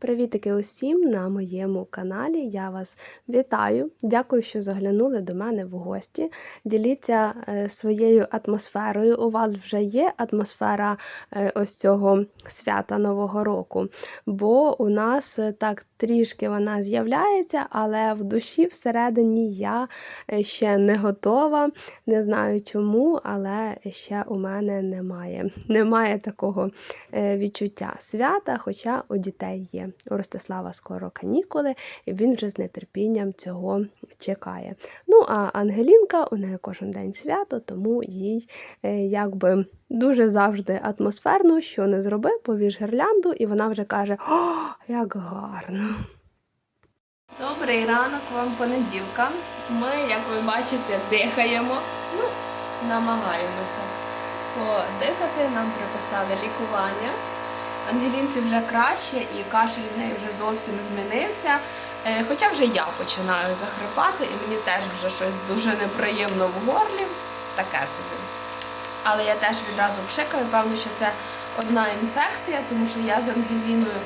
Привітики усім на моєму каналі. Я вас вітаю. Дякую, що заглянули до мене в гості. Діліться е, своєю атмосферою. У вас вже є атмосфера е, ось цього свята Нового року, бо у нас е, так трішки вона з'являється, але в душі всередині я е, ще не готова. Не знаю чому, але ще у мене немає. Немає такого е, відчуття свята, хоча у дітей є. У Ростислава скоро канікули, і він вже з нетерпінням цього чекає. Ну, а Ангелінка, у неї кожен день свято, тому їй е, якби дуже завжди атмосферно, що не зроби, повіж гірлянду, і вона вже каже: О, як гарно! Добрий ранок вам понеділка. Ми, як ви бачите, дихаємо. Ну, намагаємося подихати. Нам приписали лікування. Ангелінці вже краще і кашель в неї вже зовсім змінився. Е, Хоча вже я починаю захрипати, і мені теж вже щось дуже неприємно в горлі. Таке собі. Але я теж відразу пшикаю, певно, що це одна інфекція, тому що я з Ангеліною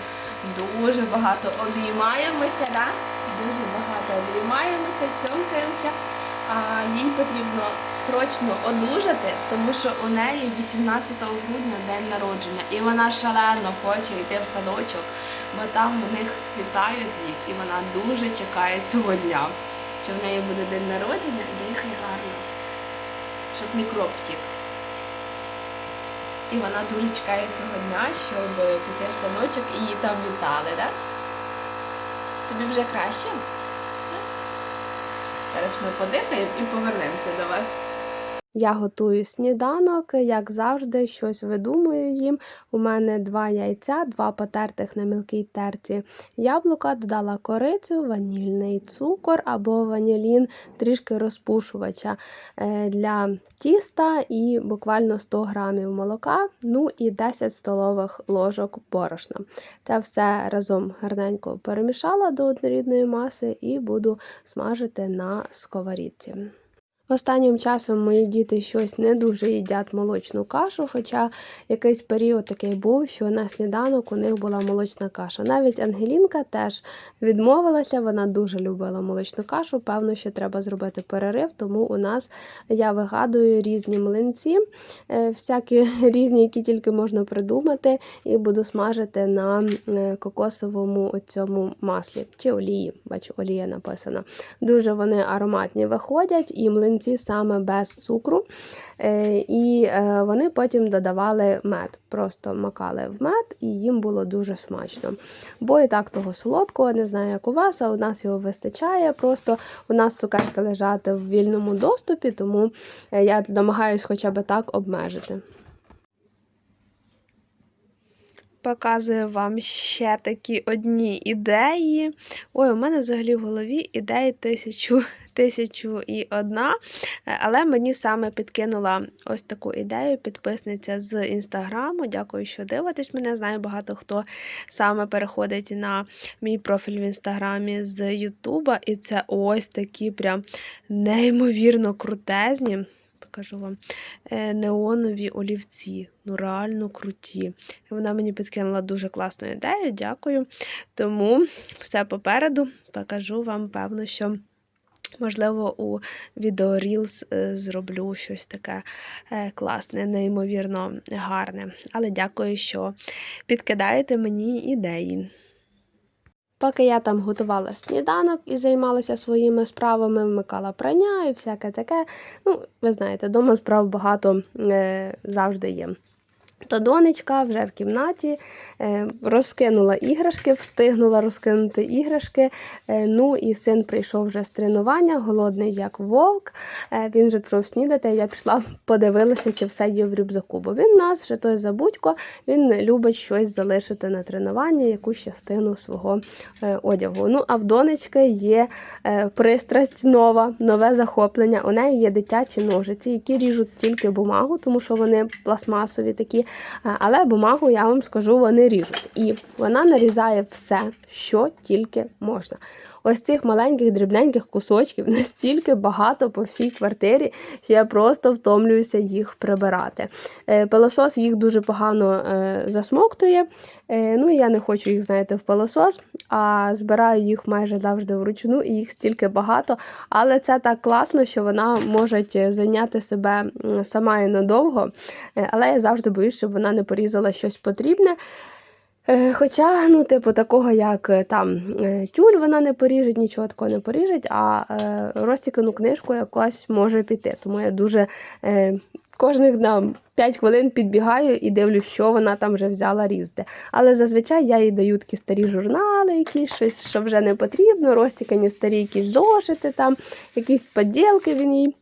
дуже багато обіймаємося, да? дуже багато обіймаємося, цьомкаємося. А їй потрібно срочно одужати, тому що у неї 18 грудня день народження, і вона шалено хоче йти в садочок, бо там у них вітають їх, і вона дуже чекає цього дня, що в неї буде день народження, і дихає гарно, щоб мікроб втік. І вона дуже чекає цього дня, щоб піти в садочок і її там вітали, так? Тобі вже краще? Зараз ми подихаємо і повернемося до вас. Я готую сніданок, як завжди, щось видумую їм. У мене два яйця, два потертих на мілкій терці яблука, додала корицю, ванільний цукор або ванілін, трішки розпушувача е, для тіста і буквально 100 грамів молока, ну і 10 столових ложок борошна. Це все разом гарненько перемішала до однорідної маси і буду смажити на сковорідці. Останнім часом мої діти щось не дуже їдять молочну кашу, хоча якийсь період такий був, що на сніданок у них була молочна каша. Навіть Ангелінка теж відмовилася, вона дуже любила молочну кашу. Певно, що треба зробити перерив, тому у нас я вигадую різні млинці, е, всякі різні, які тільки можна придумати, і буду смажити на е, кокосовому цьому маслі чи олії. Бачу, олія написана. Дуже вони ароматні виходять, і млинці саме без цукру. Е, І е, вони потім додавали мед, просто макали в мед, і їм було дуже смачно. Бо і так того солодкого, не знаю, як у вас, а у нас його вистачає. Просто у нас цукерки лежать в вільному доступі, тому е, я намагаюся хоча б так обмежити. Показую вам ще такі одні ідеї. Ой, у мене взагалі в голові ідеї тисячу, тисячу і одна. Але мені саме підкинула ось таку ідею підписниця з інстаграму. Дякую, що дивитесь мене. Знаю, багато хто саме переходить на мій профіль в інстаграмі з Ютуба. І це ось такі прям неймовірно крутезні. Покажу вам е, неонові олівці. Ну, реально круті. Вона мені підкинула дуже класну ідею, дякую. Тому все попереду покажу вам, певно, що. Можливо, у відео е, зроблю щось таке е, класне, неймовірно гарне. Але дякую, що підкидаєте мені ідеї. Поки я там готувала сніданок і займалася своїми справами, вмикала прання і всяке таке. Ну, ви знаєте, вдома справ багато е, завжди є. То донечка вже в кімнаті е, розкинула іграшки, встигнула розкинути іграшки. Е, ну і син прийшов вже з тренування, голодний як вовк. Е, він вже пішов снідати. Я пішла, подивилася, чи все є в рюкзаку. Бо він нас вже той забудько, він любить щось залишити на тренування, якусь частину свого одягу. Ну, а в донечки є пристрасть нова, нове захоплення. У неї є дитячі ножиці, які ріжуть тільки бумагу, тому що вони пластмасові такі. Але бумагу, я вам скажу, вони ріжуть. І вона нарізає все, що тільки можна. Ось цих маленьких дрібненьких кусочків настільки багато по всій квартирі, що я просто втомлююся їх прибирати. Е, Пилосос їх дуже погано е, засмоктує. Е, Ну, я не хочу їх, знаєте, в пилосос, а збираю їх майже завжди вручну, і їх стільки багато. Але це так класно, що вона може зайняти себе сама і надовго. Але я завжди боюсь, щоб вона не порізала щось потрібне. Е, Хоча, ну, типу, такого, як е, там е, тюль, вона не поріже, нічого такого не поріже, а е, розтікану книжку якось може піти. Тому я дуже е, кожних там 5 хвилин підбігаю і дивлюсь, що вона там вже взяла різти. Але зазвичай я їй даю такі старі журнали, якісь щось, що вже не потрібно, розтікані старі якісь зошити, там, якісь поділки він їй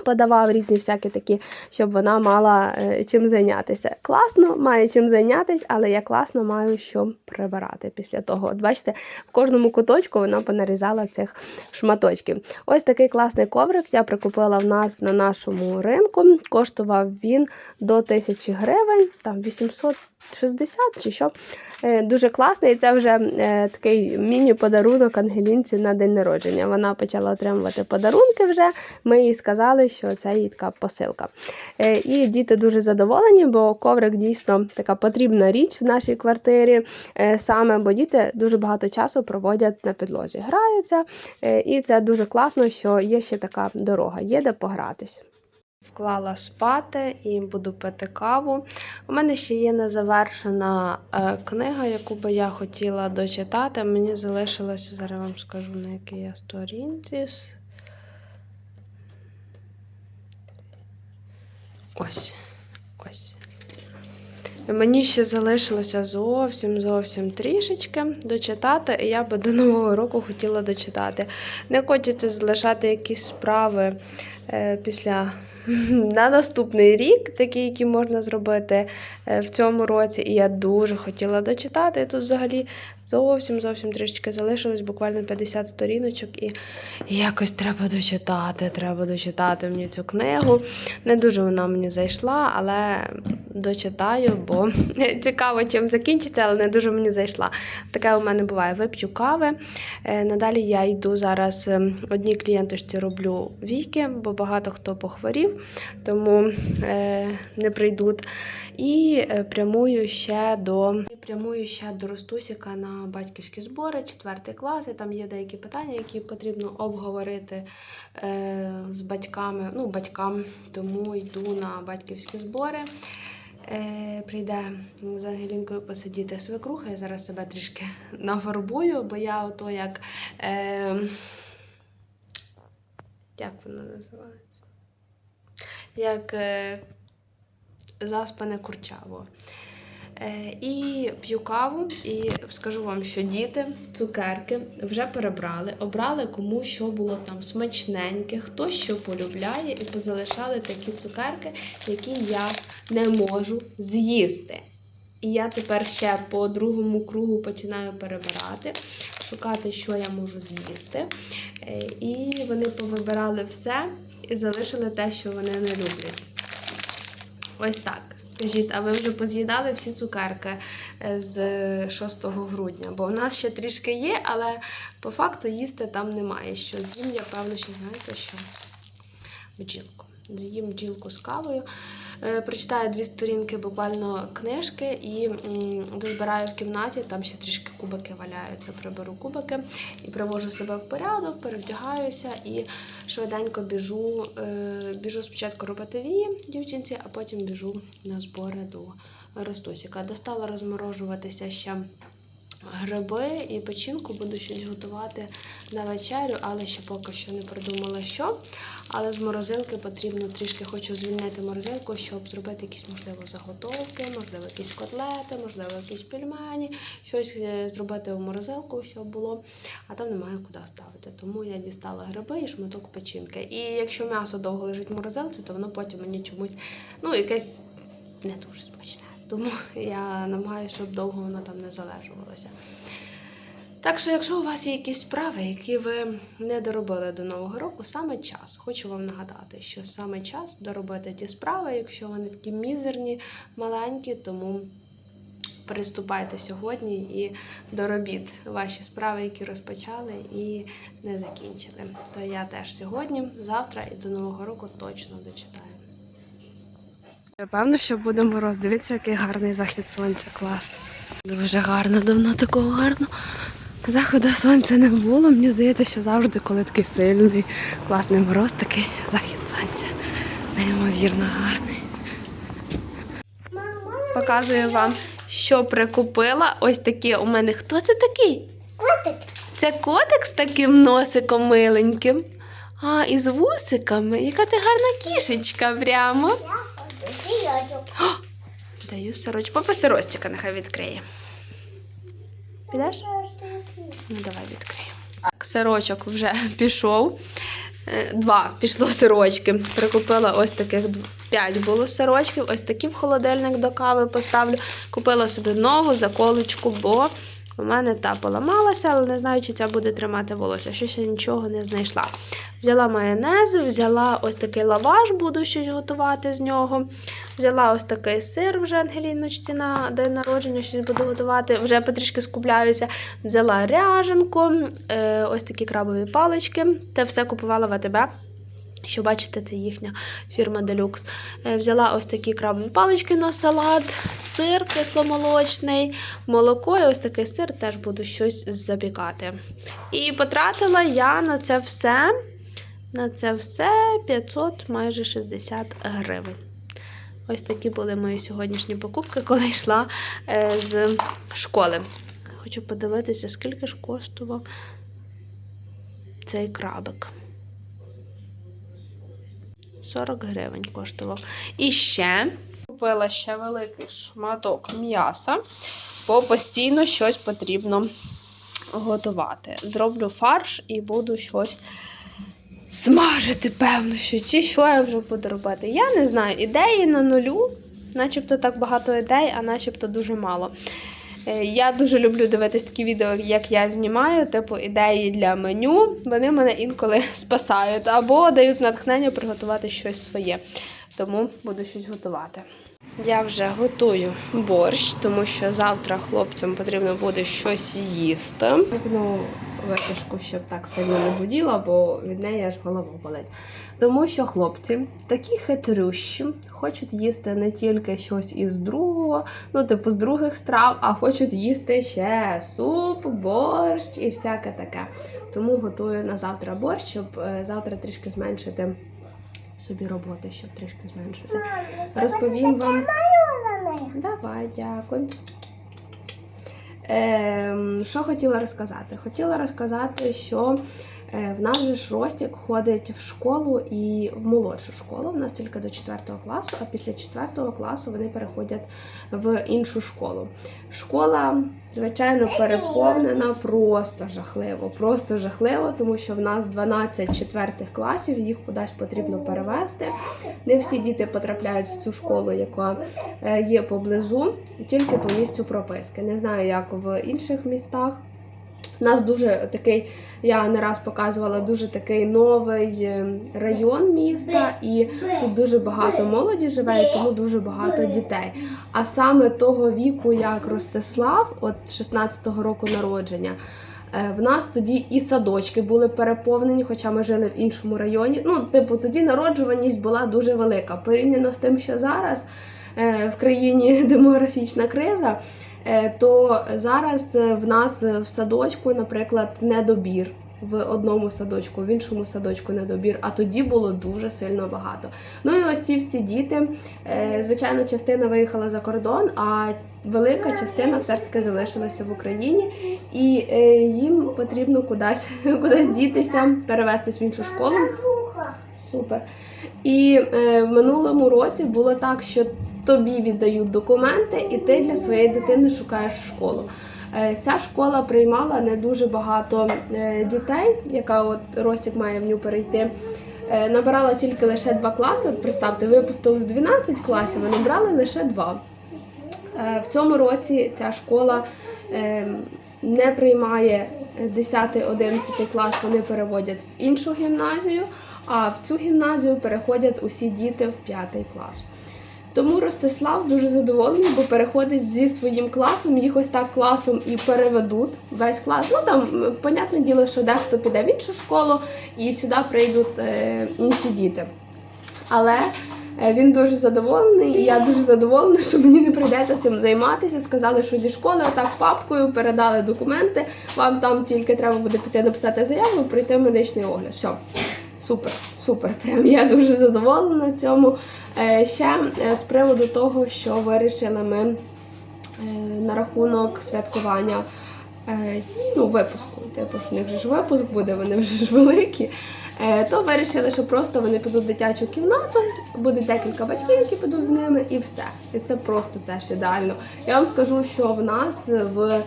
подавав різні всякі такі, щоб вона мала е, чим зайнятися. Класно, має чим зайнятися, але я класно маю що прибирати після того. От бачите, в кожному куточку вона понарізала цих шматочків. Ось такий класний коврик я прикупила в нас на нашому ринку. Коштував він до 1000 гривень, там 860 чи що. Е, Дуже класний. І це вже е, такий міні-подарунок Ангелінці на день народження. Вона почала отримувати подарунки вже. Ми їй сказали, що це їй така посилка. Е, І діти дуже задоволені, бо коврик дійсно така потрібна річ в нашій квартирі. е, Саме, бо діти дуже багато часу проводять на підлозі, граються. е, І це дуже класно, що є ще така дорога, є де погратись. Вклала спати і буду пити каву. У мене ще є незавершена книга, яку би я хотіла дочитати. Мені залишилося, зараз вам скажу, на якій я сторінці. Ось. Ось. Мені ще залишилося зовсім зовсім трішечки дочитати, і я би до Нового року хотіла дочитати. Не хочеться залишати якісь справи е, після на наступний рік, такі, які можна зробити е, в цьому році. І я дуже хотіла дочитати. Тут взагалі зовсім зовсім трішечки залишилось, буквально 50 сторіночок, і, якось треба дочитати. Треба дочитати мені цю книгу. Не дуже вона мені зайшла, але дочитаю, бо цікаво, чим закінчиться, але не дуже мені зайшла. Таке у мене буває. Вип'ю кави. Е, Надалі я йду зараз е, одній клієнточці роблю віки, бо багато хто похворів, тому е, не прийдуть. І прямую ще до прямую ще до Ростусіка на батьківські збори, четвертий клас. І там є деякі питання, які потрібно обговорити е, з батьками, ну, батькам. Тому йду на батьківські збори. Е, прийде з Ангелінкою посидіти свекруха. Я зараз себе трішки нафарбую, бо я ото як. Е, як воно називається? Як е, заспане курчаво. Е, і п'ю каву, і скажу вам, що діти цукерки вже перебрали, обрали кому що було там смачненьке, хто що полюбляє, і позалишали такі цукерки, які я не можу з'їсти. І я тепер ще по другому кругу починаю перебирати, шукати, що я можу з'їсти. Е, І вони повибирали все і залишили те, що вони не люблять. Ось так. Кажіть, а ви вже поз'їдали всі цукерки е, з 6 грудня? Бо в нас ще трішки є, але по факту їсти там немає. Що з'їм, я певно, що знаєте, що бджілку. З'їм бджілку з кавою. Е, Прочитаю дві сторінки буквально книжки і дозбираю в кімнаті, там ще трішки кубики валяються, приберу кубики і привожу себе в порядок, перевдягаюся і швиденько біжу. Е, біжу спочатку робити вії дівчинці, а потім біжу на збори до Ростусіка. Достала розморожуватися ще гриби і печінку, буду щось готувати на вечерю, але ще поки що не придумала що. Але з морозилки потрібно трішки хочу звільнити морозилку, щоб зробити якісь, можливо, заготовки, можливо, якісь котлети, можливо, якісь пельмені, щось е, зробити в морозилку, щоб було, а там немає куди ставити. Тому я дістала гриби і шматок печінки. І якщо м'ясо довго лежить в морозилці, то воно потім мені чомусь ну, якесь не дуже смачне. Тому я намагаюся, щоб довго воно там не залежувалося. Так що, якщо у вас є якісь справи, які ви не доробили до Нового року, саме час. Хочу вам нагадати, що саме час доробити ті справи, якщо вони такі мізерні, маленькі, тому приступайте сьогодні і доробіть ваші справи, які розпочали і не закінчили. То я теж сьогодні, завтра і до Нового року точно дочитаю. Певно, що буде мороз. Дивіться, який гарний захід сонця. Клас. Дуже гарно, давно такого гарно. Заходу сонця не було. Мені здається, що завжди, коли такий сильний, класний мороз, такий захід сонця. Неймовірно гарний. Показую вам, що прикупила. Ось такі у мене. Хто це такий? Котик. Це котик з таким носиком миленьким. А, і з вусиками. Яка ти гарна кішечка прямо. Сірочок. Даю сорочку. Попроси Ростіка, нехай відкриє. Підеш? Ну, давай відкриємо. Так, сирочок вже пішов. Е, Два пішло сирочки. Прикупила ось таких п'ять було сирочків. Ось такі в холодильник до кави поставлю. Купила собі нову заколочку, бо у мене та поламалася, але не знаю, чи ця буде тримати волосся. Щось я нічого не знайшла. Взяла майонез, взяла ось такий лаваш, буду щось готувати з нього. Взяла ось такий сир вже Ангеліночці на день народження, щось буду готувати. Вже потрішки скупляюся. Взяла ряженку, е, ось такі крабові палички. Те все купувала в АТБ. Що бачите, це їхня фірма. Е, Взяла ось такі крабові палички на салат, сир кисломолочний, молоко і ось такий сир теж буду щось запікати. І потратила я на це все, на це все 500 майже 60 гривень. Ось такі були мої сьогоднішні покупки, коли йшла е, з школи. Хочу подивитися, скільки ж коштував цей крабик. 40 гривень коштував. І ще купила ще великий шматок м'яса, бо постійно щось потрібно готувати. Зроблю фарш і буду щось смажити, певно, що чи що я вже буду робити. Я не знаю, ідеї на нулю, начебто так багато ідей, а начебто дуже мало. Е, Я дуже люблю дивитись такі відео, як я знімаю, типу ідеї для меню. Вони мене інколи спасають або дають натхнення приготувати щось своє. Тому буду щось готувати. Я вже готую борщ, тому що завтра хлопцям потрібно буде щось їсти. Ну, витяжку, щоб так сильно не гуділа, бо від неї аж голова болить. Тому що хлопці такі хитрющі, хочуть їсти не тільки щось із другого, ну, типу, з других страв, а хочуть їсти ще суп, борщ і всяке таке. Тому готую на завтра борщ, щоб е, завтра трішки зменшити собі роботи, щоб трішки зменшити. Розповім вам. Давай, дякую. Ем, що хотіла розказати? Хотіла розказати, що е, в нас же ж Ростік ходить в школу і в молодшу школу. У нас тільки до 4 класу, а після 4 класу вони переходять в іншу школу. Школа, звичайно, переповнена просто жахливо. Просто жахливо, тому що в нас 12 четвертих класів, їх кудись потрібно перевести. Не всі діти потрапляють в цю школу, яка е, є поблизу, тільки по місцю прописки. Не знаю, як в інших містах. У нас дуже такий, я не раз показувала, дуже такий новий е, район міста, і тут дуже багато молоді живе, і тому дуже багато дітей. А саме того віку, як Ростислав, от 16-го року народження. е, В нас тоді і садочки були переповнені, хоча ми жили в іншому районі. Ну, типу, тоді народжуваність була дуже велика. Порівняно з тим, що зараз е, в країні демографічна криза, то зараз е, в нас в садочку, наприклад, недобір. В одному садочку, в іншому садочку недобір, а тоді було дуже сильно багато. Ну і ось ці всі діти, е, звичайно, частина виїхала за кордон, а велика частина все ж таки залишилася в Україні, і е, їм потрібно кудись, кудись дітися, перевестись в іншу школу. Супер. І е, в минулому році було так, що тобі віддають документи, і ти для своєї дитини шукаєш школу. Е, ця школа приймала не дуже багато е, дітей, яка от Ростік має в ню перейти. Е, набирала тільки лише два класи. Представте, випустили з 12 класів, а набрали лише два. В цьому році ця школа не приймає 10-11 клас, вони переводять в іншу гімназію, а в цю гімназію переходять усі діти в 5 клас. Тому Ростислав дуже задоволений, бо переходить зі своїм класом, їх ось так класом і переведуть весь клас. Ну там, понятне діло, що дехто піде в іншу школу і сюди прийдуть е, інші діти. Але е, він дуже задоволений, і я дуже задоволена, що мені не прийдеться цим займатися. Сказали, що зі школи отак папкою передали документи. Вам там тільки треба буде піти написати заяву, пройти медичний огляд. Все, супер, супер. Прям я дуже задоволена цьому. Е, Ще е, з приводу того, що вирішили ми е, на рахунок святкування ну, випуску. Типу, що в них же ж випуск буде, вони вже ж великі. То вирішили, що просто вони підуть в дитячу кімнату, буде декілька батьків, які підуть з ними, і все. І це просто теж ідеально. Я вам скажу, що в нас в,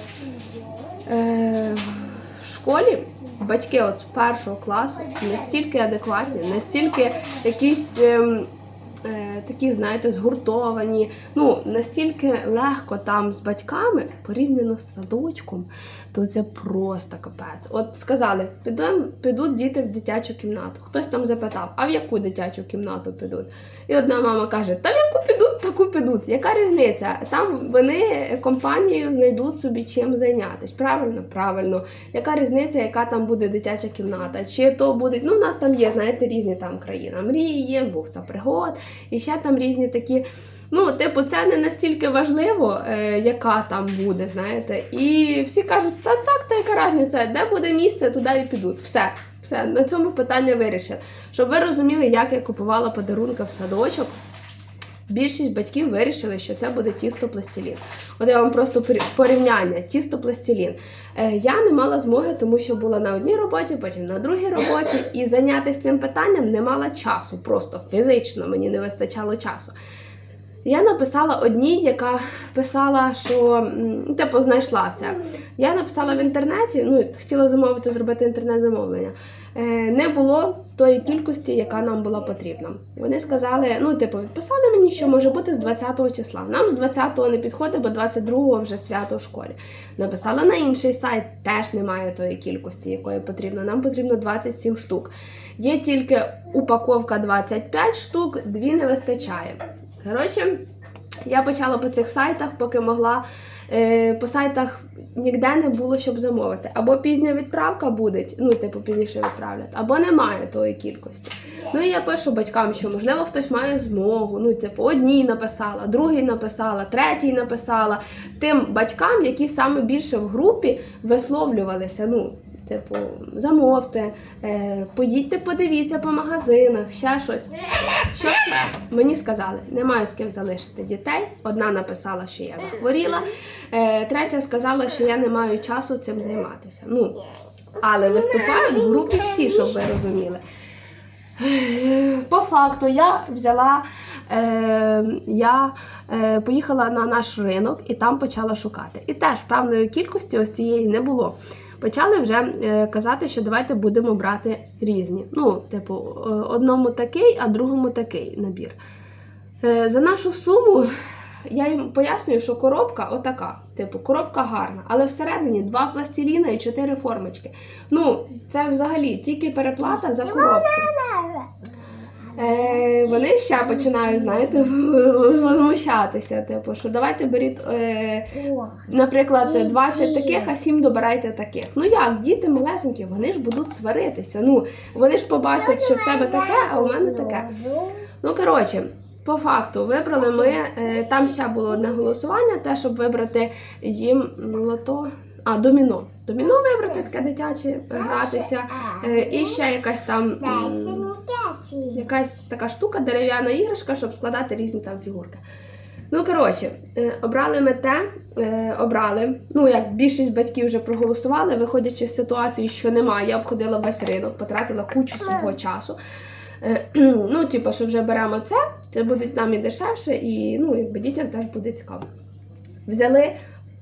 е, в школі батьки от з першого класу настільки адекватні, настільки якісь. е, такі, знаєте, згуртовані. Ну, настільки легко там з батьками порівняно з садочком, то це просто капець. От сказали, підуть діти в дитячу кімнату. Хтось там запитав, а в яку дитячу кімнату підуть? І одна мама каже: Та в яку підуть, таку підуть. Яка різниця? Там вони компанією знайдуть собі чим зайнятися. Правильно, правильно. Яка різниця, яка там буде дитяча кімната? Чи то буде, ну, в нас там є, знаєте, різні там країна мрії, бухта пригод, і ще там різні такі. Ну, типу, це не настільки важливо, е, яка там буде, знаєте. І всі кажуть, та так, та яка різниця, де буде місце, туди і підуть. Все, все, на цьому питання вирішили. Щоб ви розуміли, як я купувала подарунки в садочок. Більшість батьків вирішили, що це буде тісто пластилін. От я вам просто порі- порівняння тісто пластилін. Е, я не мала змоги, тому що була на одній роботі, потім на другій роботі, і зайнятися цим питанням не мала часу. Просто фізично мені не вистачало часу. Я написала одній, яка писала, що типу знайшла це. Я написала в інтернеті, ну хотіла замовити, зробити інтернет-замовлення. Е, не було тої кількості, яка нам була потрібна. Вони сказали, ну, типу, відписали мені, що може бути з 20-го числа. Нам з 20-го не підходить, бо 22-го вже свято в школі. Написала на інший сайт, теж немає тої кількості, якої потрібно. Нам потрібно 27 штук. Є тільки упаковка 25 штук, дві не вистачає. Коротше, я почала по цих сайтах, поки могла. Е, по сайтах ніде не було, щоб замовити. Або пізня відправка буде, ну, типу, пізніше відправлять, або немає тої кількості. Ну і я пишу батькам, що можливо хтось має змогу. Ну, типу, одній написала, другій написала, третій написала. Тим батькам, які саме більше в групі висловлювалися. Ну, Типу, замовте, е, поїдьте, подивіться по магазинах, ще щось. Що мені сказали, немає з ким залишити дітей. Одна написала, що я захворіла, е, третя сказала, що я не маю часу цим займатися. Ну, але виступають в групі всі, щоб ви розуміли. По факту я взяла, е, я е, поїхала на наш ринок і там почала шукати. І теж певної кількості ось цієї не було. Почали вже е, казати, що давайте будемо брати різні. Ну, типу, е, одному такий, а другому такий набір. Е, за нашу суму я їм пояснюю, що коробка отака. Типу, коробка гарна, але всередині два пластиліна і чотири формочки. Ну, це взагалі тільки переплата за коробку. Е, вони ще починають, знаєте, возмущатися. Типу, що давайте беріть, е, наприклад, 20 таких, а 7 добирайте таких. Ну як, діти малесенькі, вони ж будуть сваритися. Ну, вони ж побачать, що в тебе таке, а у мене таке. Ну, коротше, по факту, вибрали ми. е, Там ще було одне голосування, те, щоб вибрати їм лото. А, доміно. Доміно вибрати таке дитяче, гратися. Е, І ще якась там. Якась така штука, дерев'яна іграшка, щоб складати різні там фігурки. Ну, коротше, е, обрали ми те, е, обрали. Ну, як більшість батьків вже проголосували, виходячи з ситуації, що немає, я обходила весь ринок, потратила кучу свого часу. Е, Ну, типу, що вже беремо це, це буде нам і дешевше, і ну, якби дітям теж буде цікаво. Взяли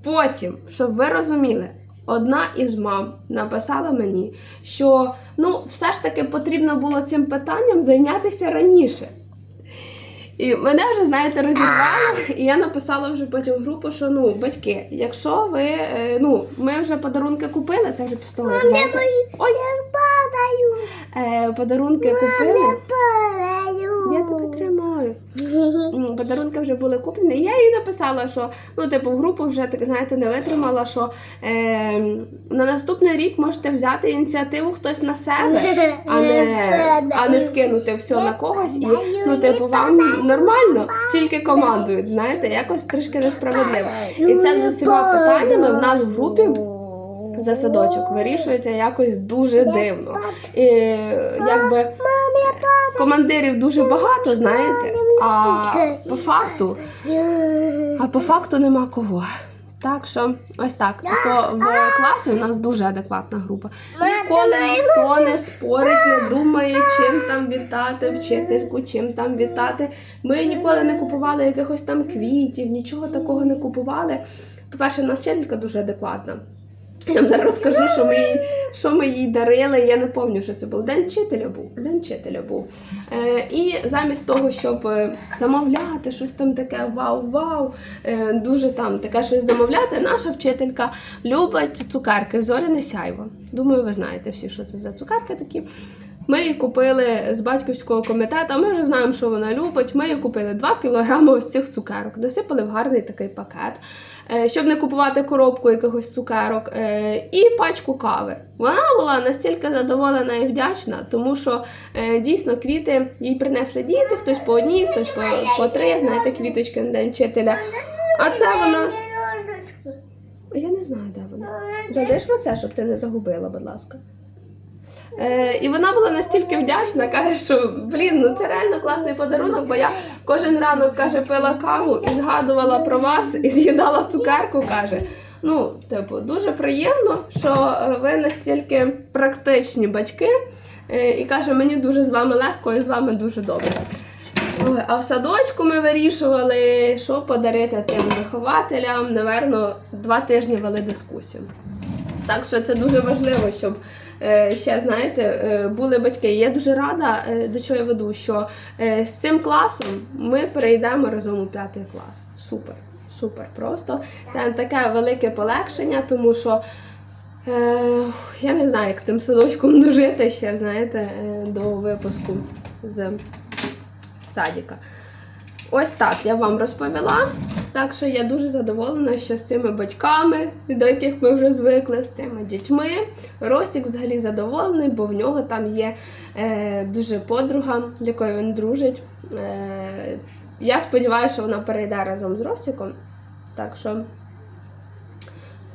потім, щоб ви розуміли, одна із мам написала мені, що ну, все ж таки потрібно було цим питанням зайнятися раніше. І мене вже, знаєте, розірвало, і я написала вже потім в групу, що ну, батьки, якщо ви, е, ну, ми вже подарунки купили, це вже після того, як, знаєте, ой, е, подарунки купили. Я тебе тримаю. Подарунки вже були куплені. Я їй написала, що ну, типу, в групу вже так знаєте, не витримала, що е, на наступний рік можете взяти ініціативу хтось на себе, а не, а не скинути все на когось. І ну, типу, вам нормально, тільки командують. Знаєте, якось трішки несправедливо. І це з усіма питаннями в нас в групі за садочок вирішується якось дуже дивно. І якби командирів дуже багато, знаєте, а по факту, а по факту нема кого. Так що ось так. То в класі у нас дуже адекватна група. Ніколи ніхто не спорить, не думає, чим там вітати вчительку, чим там вітати. Ми ніколи не купували якихось там квітів, нічого такого не купували. По-перше, у нас вчителька дуже адекватна. Я вам зараз розкажу, що ми, їй- що ми їй дарили. Я не пам'ятаю, що це був день вчителя був. День вчителя був. Е, і замість того, щоб е, замовляти щось там таке вау-вау, е, дуже там таке щось замовляти, наша вчителька любить цукерки зоряне сяйво. Думаю, ви знаєте всі, що це за цукерки такі. Ми її купили з батьківського комітету, ми вже знаємо, що вона любить. Ми їй купили 2 кілограми ось цих цукерок, насипали в гарний такий пакет, щоб не купувати коробку якихось цукерок, е, і пачку кави. Вона була настільки задоволена і вдячна, тому що е, дійсно квіти їй принесли діти, хтось по одній, хтось по, по три, знаєте, квіточки на день вчителя. А це вона. Я не знаю, де вона. Залиш оце, щоб ти не загубила, будь ласка. Е, і вона була настільки вдячна, каже, що блін, ну це реально класний подарунок, бо я кожен ранок каже, пила каву і згадувала про вас і з'їдала цукерку. каже. Ну, типу, дуже приємно, що е, ви настільки практичні батьки. Е, і каже, мені дуже з вами легко і з вами дуже добре. А в садочку ми вирішували, що подарити тим вихователям. Наверно, два тижні вели дискусію. Так що це дуже важливо, щоб ще знаєте, е, були батьки. Я дуже рада, е, до чого я веду, що е, з цим класом ми перейдемо разом у п'ятий клас. Супер, супер. Просто це таке велике полегшення, тому що. Е, я не знаю, як з тим садочком дожити ще, знаєте, е, до випуску з садіка. Ось так я вам розповіла. Так що я дуже задоволена, що з цими батьками, до яких ми вже звикли, з цими дітьми. Ростік взагалі задоволений, бо в нього там є е, дуже подруга, з якою він дружить. Е, я сподіваюся, що вона перейде разом з Ростіком. Так що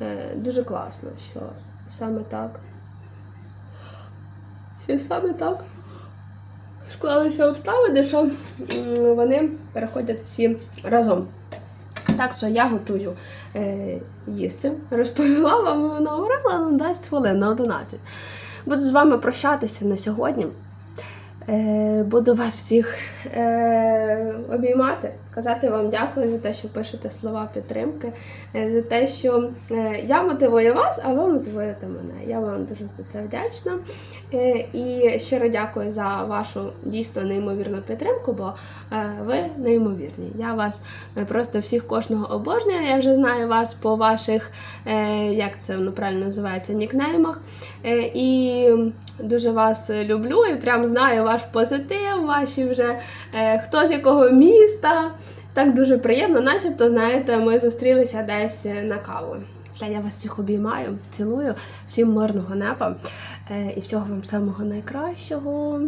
е, дуже класно, що саме так. І саме так склалися обставини, що вони переходять всі разом. Так що я готую е, їсти. Розповіла вам, вона говорила, ну дасть хвилин на 11. Буду з вами прощатися на сьогодні. Е, буду вас всіх е, обіймати, казати вам дякую за те, що пишете слова підтримки, е, за те, що е, я мотивую вас, а ви мотивуєте мене. Я вам дуже за це вдячна. Е, і щиро дякую за вашу дійсно неймовірну підтримку, бо е, ви неймовірні. Я вас е, просто всіх кожного обожнюю. Я вже знаю вас по ваших, як це воно правильно називається, нікнеймах. І дуже вас люблю і прям знаю ваш позитив, ваші вже хто з якого міста. Так дуже приємно, начебто, знаєте, ми зустрілися десь на каву. Та я вас всіх обіймаю, цілую, всім мирного неба і всього вам самого найкращого.